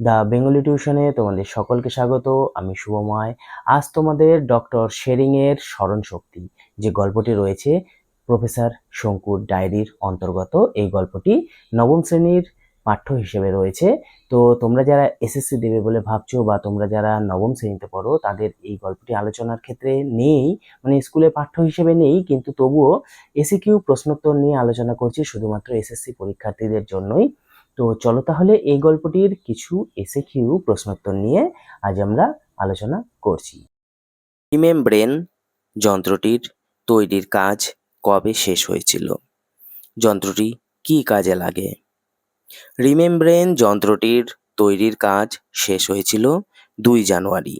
The Bengali টিউশনে তোমাদের সকলকে স্বাগত, আমি শুভময়। আজ তোমাদের ডক্টর শেরিংয়ের স্মরণ শক্তি যে গল্পটি রয়েছে, প্রফেসর শঙ্কুর ডায়েরির অন্তর্গত এই গল্পটি নবম শ্রেণির পাঠ্য হিসেবে রয়েছে। তো তোমরা যারা এসএসসি দেবে বলে ভাবছ বা তোমরা যারা নবম শ্রেণীতে পড়ো, তাদের এই গল্পটি আলোচনার ক্ষেত্রে নেই মানে স্কুলে পাঠ্য হিসেবে নেই, কিন্তু তবুও এসিকিউ প্রশ্নোত্তর নিয়ে আলোচনা করছি শুধুমাত্র এসএসসি পরীক্ষার্থীদের জন্যই। তো চলো তাহলে এই গল্পটির কিছু এসে কিউ প্রশ্নোত্তর নিয়ে আজ আমরা আলোচনা করছি। রিমেমব্রেন যন্ত্রটির তৈরির কাজ কবে শেষ হয়েছিল? যন্ত্রটি কী কাজে লাগে? রিমেমব্রেন যন্ত্রটির তৈরির কাজ শেষ হয়েছিল দুই জানুয়ারি।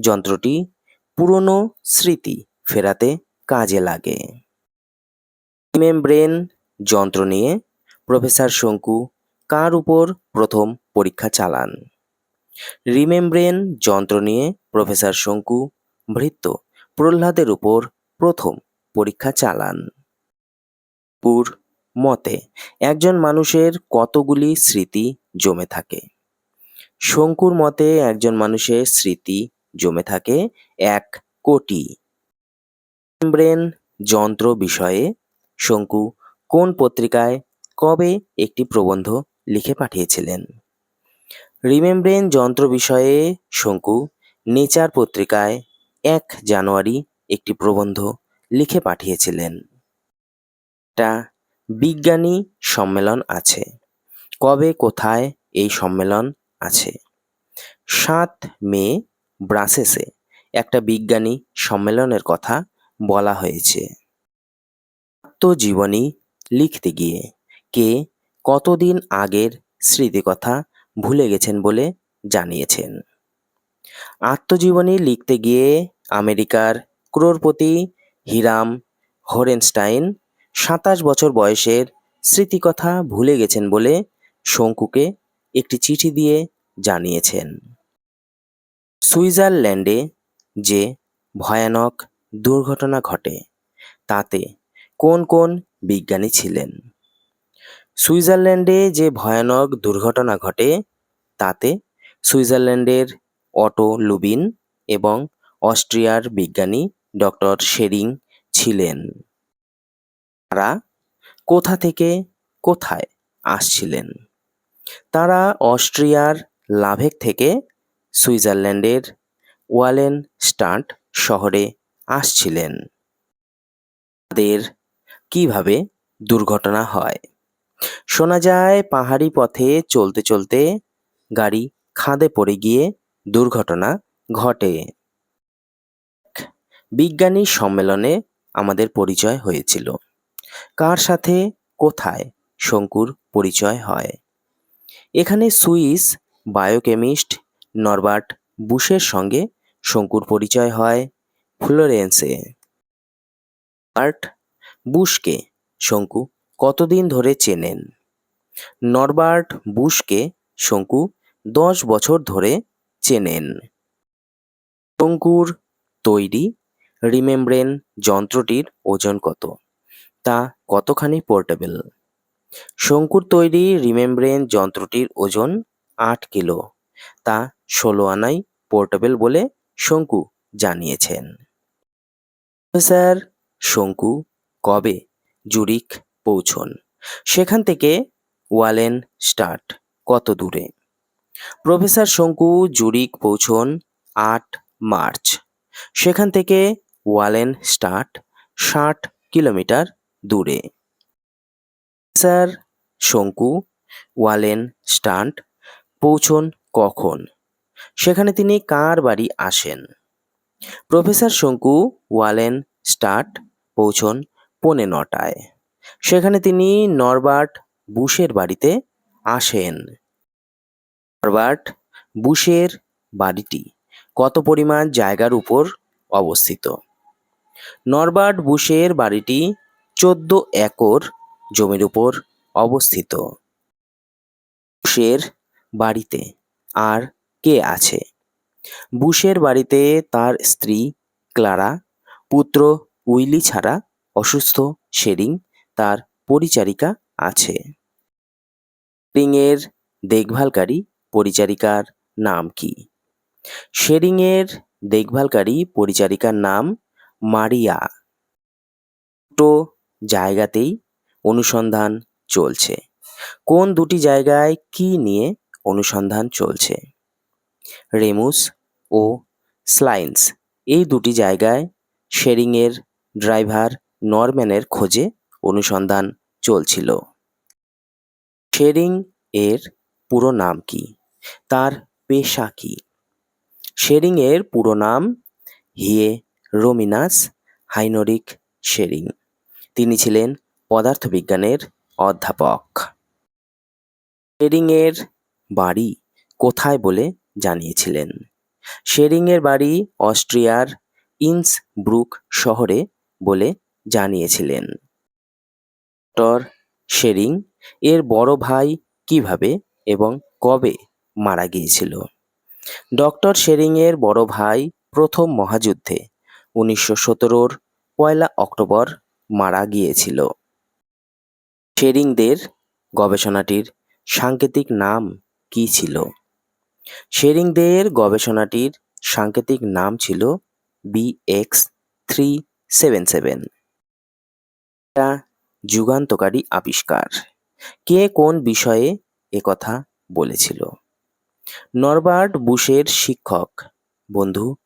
যন্ত্রটি পুরনো স্মৃতি ফেরাতে কাজে লাগে। রিমেমব্রেন যন্ত্র নিয়ে প্রফেসর শঙ্কু কার উপর প্রথম পরীক্ষা চালান? রিমেমব্রেন যন্ত্র নিয়ে প্রফেসর শঙ্কু ভৃত্য প্রহ্লাদের উপর প্রথম পরীক্ষা চালান। পুর মতে, একজন মানুষের কতগুলি স্মৃতি জমে থাকে? শঙ্কুর মতে, একজন মানুষের স্মৃতি জমে থাকে এক কোটি। ব্রেন যন্ত্র বিষয়ে শঙ্কু কোন পত্রিকায় কবে একটি প্রবন্ধ লিখে পাঠিয়েছিলেন। রিমেমব্রেন যন্ত্র বিষয়ে শঙ্কু নেচার পত্রিকায় এক জানুয়ারি একটি প্রবন্ধ লিখে পাঠিয়েছিলেন। একটা বিজ্ঞানী সম্মেলন আছে। কবে কোথায় এই সম্মেলন আছে? সাত মে ব্রাসেসে একটা বিজ্ঞানী সম্মেলনের কথা বলা হয়েছে। আত্মজীবনী লিখতে গিয়ে কে কতদিন আগের স্মৃতিকথা ভুলে গেছেন বলে জানিয়েছেন। আত্মজীবনী লিখতে গিয়ে আমেরিকার ক্রোরপতি হিরাম হোরেনস্টাইন সাতাশ বছর বয়সের স্মৃতিকথা ভুলে গেছেন বলে শঙ্কুকে একটি চিঠি দিয়ে জানিয়েছেন। সুইজারল্যান্ডে যে ভয়ানক দুর্ঘটনা ঘটে, তাতে কোন কোন বিজ্ঞানী ছিলেন? সুইজারল্যান্ডে যে ভয়ানক দুর্ঘটনা ঘটে, তাতে সুইজারল্যান্ডের অটো লুবিন এবং অস্ট্রিয়ার বিজ্ঞানী ডক্টর শেরিং ছিলেন। তারা কোথা থেকে কোথায় আসছিলেন? তারা অস্ট্রিয়ার লাভেক থেকে সুইজারল্যান্ডের ওয়ালেন স্টান্ট শহরে আসছিলেন। তাদের কীভাবে দুর্ঘটনা হয়? শোনা যায় পাহাড়ি পথে চলতে চলতে গাড়ি খাদে পড়ে গিয়ে দুর্ঘটনা ঘটে। বিজ্ঞানী সম্মেলনে আমাদের পরিচয় হয়েছিল। কার সাথে, কোথায় শঙ্কুর পরিচয় হয়? এখানে সুইস বায়োকেমিস্ট নরবার্ট বুশের সঙ্গে শঙ্কুর পরিচয় হয় ফ্লোরেন্সে। আর্ট বুশকে শঙ্কু কতদিন ধরে চেনেন? নরবার্ট বুশকে শঙ্কু দশ বছর ধরে চেনেন। শঙ্কুর তৈরি রিমেমব্রেন যন্ত্রটির ওজন কত? তা কতখানি পোর্টেবল? শঙ্কুর তৈরি রিমেমব্রেন যন্ত্রটির ওজন আট কিলো। তা ষোলো আনাই পোর্টেবল বলে শঙ্কু জানিয়েছেন। স্যার, শঙ্কু কবে জুরিক পৌঁছন। সেখান থেকে ওয়ালেন স্টার্ট, কত দূরে? প্রফেসর শঙ্কু জুরিক পৌঁছন আট মার্চ। সেখান থেকে ওয়ালেন স্টার্ট, ষাট কিলোমিটার দূরে। স্যার শঙ্কু, ওয়ালেন স্টান্ট পৌঁছন কখন? সেখানে তিনি কার বাড়ি আসেন? প্রফেসর শঙ্কু, ওয়ালেন স্টার্ট, পৌঁছন পৌনে নটায়। সেখানে তিনি নরবার্ট বুশের বাড়িতে আসেন। নরবার্ট বুশের বাড়িটি কত পরিমাণ জায়গার উপর অবস্থিত? নরবার্ট বুশের বাড়িটি চোদ্দ একর জমির উপর অবস্থিত। বুশের বাড়িতে আর কে আছে? বুশের বাড়িতে তার স্ত্রী ক্লারা, পুত্র উইলি ছাড়া অসুস্থ শেরিং তার পরিচারিকা আছে। শেরিংয়ের দেখভালকারী পরিচারিকার নাম কি? শেরিংয়ের দেখভালকারী পরিচারিকার নাম মারিয়া। দুটো জায়গাতেই অনুসন্ধান চলছে। কোন দুটি জায়গায় কি নিয়ে অনুসন্ধান চলছে? রেমুস ও স্লাইন্স। এই দুটি জায়গায় শেরিংয়ের ড্রাইভার নরম্যানের খোঁজে অনুসন্ধান চলছিল। শেরিং এর পুরো নাম কি? তার পেশা কি? শেরিং এর পুরো নাম হিয়ে রোমিনাস হাইনরিক শেরিং। তিনি ছিলেন পদার্থবিজ্ঞানের অধ্যাপক। শেরিং এর বাড়ি কোথায় বলে জানিয়েছিলেন? শেরিং এর বাড়ি অস্ট্রিয়ার ইন্সব্রুক শহরে বলে জানিয়েছিলেন। ডক্টর শেরিং এর বড় ভাই কীভাবে এবং কবে মারা গিয়েছিল? ডক্টর শেরিং এর বড় ভাই প্রথম মহাযুদ্ধে উনিশশো সতেরোর পয়লা অক্টোবর মারা গিয়েছিল। শেরিংদের গবেষণাটির সাংকেতিক নাম কি ছিল? শেরিংদের গবেষণাটির সাংকেতিক নাম ছিল বিএক্স থ্রি সেভেন সেভেন যুগান্তকারী আবিষ্কার। কে কোন বিষয়ে একথা বলেছিল? নরবার্ট বুশের শিক্ষক। বন্ধু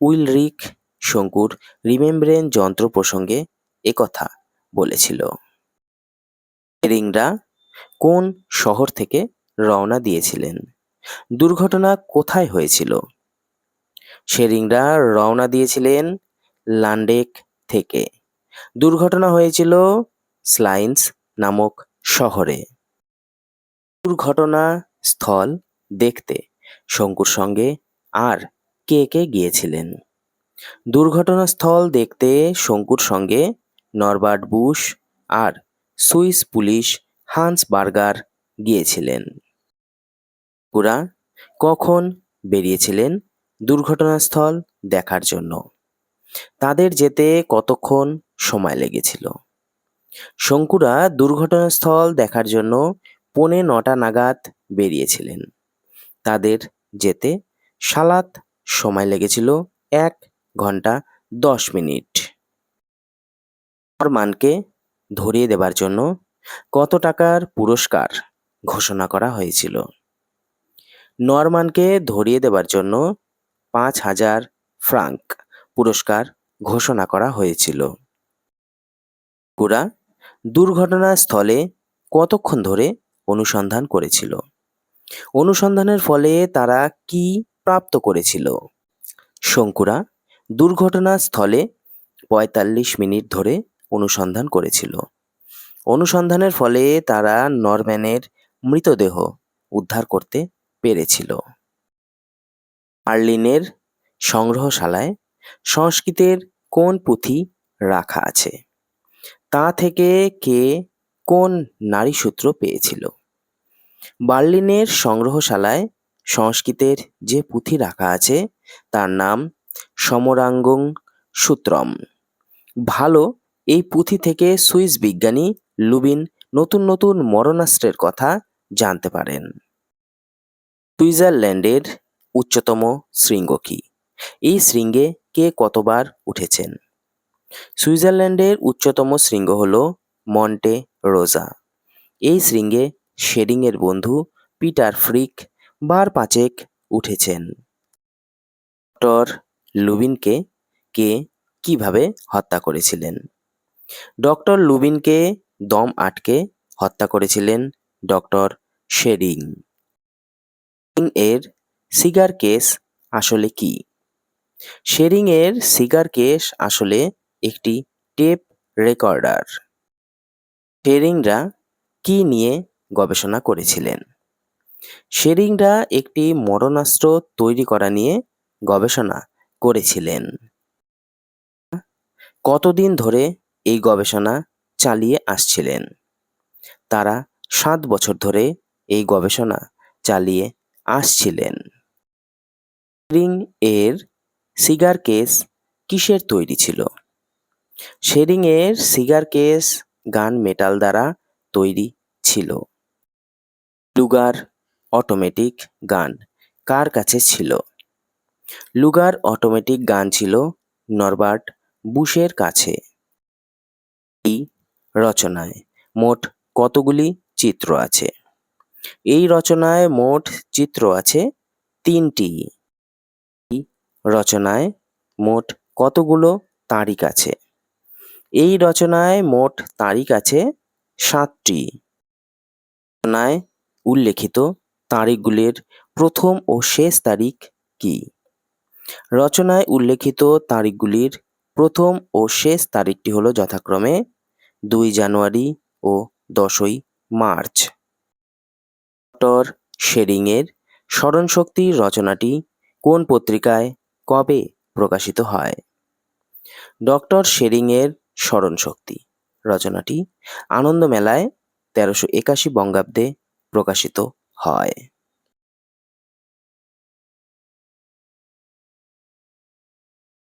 উইলরিক শঙ্কুর রিমেম্ব্রেন যন্ত্র প্রসঙ্গে একথা বলেছিল। শেরিংরা কোন শহর থেকে রওনা দিয়েছিলেন? দুর্ঘটনা কোথায় হয়েছিল? শেরিংরা রওনা দিয়েছিলেন লান্ডেক থেকে। দুর্ঘটনা হয়েছিল স্লাইন্স নামক শহরে। দুর্ঘটনা স্থল দেখতে শঙ্কুর সঙ্গে আর কে কে গিয়েছিলেন? দুর্ঘটনাস্থল দেখতে শঙ্কুর সঙ্গে নরবার্ট বুশ আর সুইস পুলিশ হান্স বার্গার গিয়েছিলেন। পুরা কখন বেরিয়েছিলেন দুর্ঘটনাস্থল দেখার জন্য? তাদের যেতে কতক্ষণ সময় লেগেছিল? শঙ্কুরা দুর্ঘটনাস্থল দেখার জন্য পৌনে নটা নাগাদ বেরিয়েছিলেন। তাদের যেতে সালাত সময় লেগেছিল এক ঘণ্টা দশ মিনিট। নরমানকে ধরিয়ে দেবার জন্য কত টাকার পুরস্কার ঘোষণা করা হয়েছিল। নরমানকে ধরিয়ে দেবার জন্য পাঁচ হাজার ফ্রাঙ্ক পুরস্কার ঘোষণা করা হয়েছিল। কুরা দুর্ঘটনাস্থলে কতক্ষণ ধরে অনুসন্ধান করেছিল? অনুসন্ধানের ফলে তারা কি প্রাপ্ত করেছিল? শঙ্কুরা দুর্ঘটনাস্থলে পঁয়তাল্লিশ মিনিট ধরে অনুসন্ধান করেছিল। অনুসন্ধানের ফলে তারা নরম্যানের মৃতদেহ উদ্ধার করতে পেরেছিল। আর্লিনের সংগ্রহশালায় সংস্কৃতের কোন পুঁথি রাখা আছে? তা থেকে কে কোন নারীসূত্র পেয়েছিল? বার্লিনের সংগ্রহশালায় সংস্কৃতের যে পুঁথি রাখা আছে, তার নাম সমরাঙ্গং সূত্রম। ভালো, এই পুঁথি থেকে সুইস বিজ্ঞানী লুবিন নতুন নতুন মরণাস্ত্রের কথা জানতে পারেন। সুইজারল্যান্ডের উচ্চতম শৃঙ্গ কি? এই শৃঙ্গে কে কতবার উঠেছেন? সুইজারল্যান্ডের উচ্চতম শৃঙ্গ হল মন্টে রোজা। এই শৃঙ্গে শেরিংয়ের বন্ধু পিটার ফ্রিক বার পাঁচেক উঠেছেন। ডক্টর লুবিনকে কে কীভাবে হত্যা করেছিলেন? ডক্টর লুবিনকে দম আটকে হত্যা করেছিলেন ডক্টর শেরিং এর সিগার কেস আসলে কি? শেরিং এর সিগার কেস আসলে একটি টেপ রেকর্ডার। শেরিংরা কি নিয়ে গবেষণা করেছিলেন? শেরিংরা একটি মরণাস্ত্র তৈরি করা নিয়ে গবেষণা করেছিলেন। কতদিন ধরে এই গবেষণা চালিয়ে আসছিলেন? তারা সাত বছর ধরে এই গবেষণা চালিয়ে আসছিলেন। এর সিগার কেস কিসের তৈরি ছিল? শেরিং এর সিগার কেস গান মেটাল দ্বারা তৈরি ছিল। লুগার অটোমেটিক গান কার কাছে ছিল? লুগার অটোমেটিক গান ছিল নরবার্ট বুশের কাছে। এই রচনায় মোট কতগুলি চিত্র আছে? এই রচনায় মোট চিত্র আছে তিনটি। রচনায় মোট কতগুলো তারিখ আছে? এই রচনায় মোট তারিখ আছে সাতটি। রচনায় উল্লেখিত তারিখগুলির প্রথম ও শেষ তারিখ কি? রচনায় উল্লেখিত তারিখগুলির প্রথম ও শেষ তারিখটি হলো যথাক্রমে দুই জানুয়ারি ও দশই মার্চ। ডক্টর শেরিংয়ের স্মরণশক্তি রচনাটি কোন পত্রিকায় কবে প্রকাশিত হয়? ডক্টর শেরিংয়ের স্মরণশক্তি। রচনাটি আনন্দমেলায় তেরোশো একাশি বঙ্গাব্দে প্রকাশিত হয়।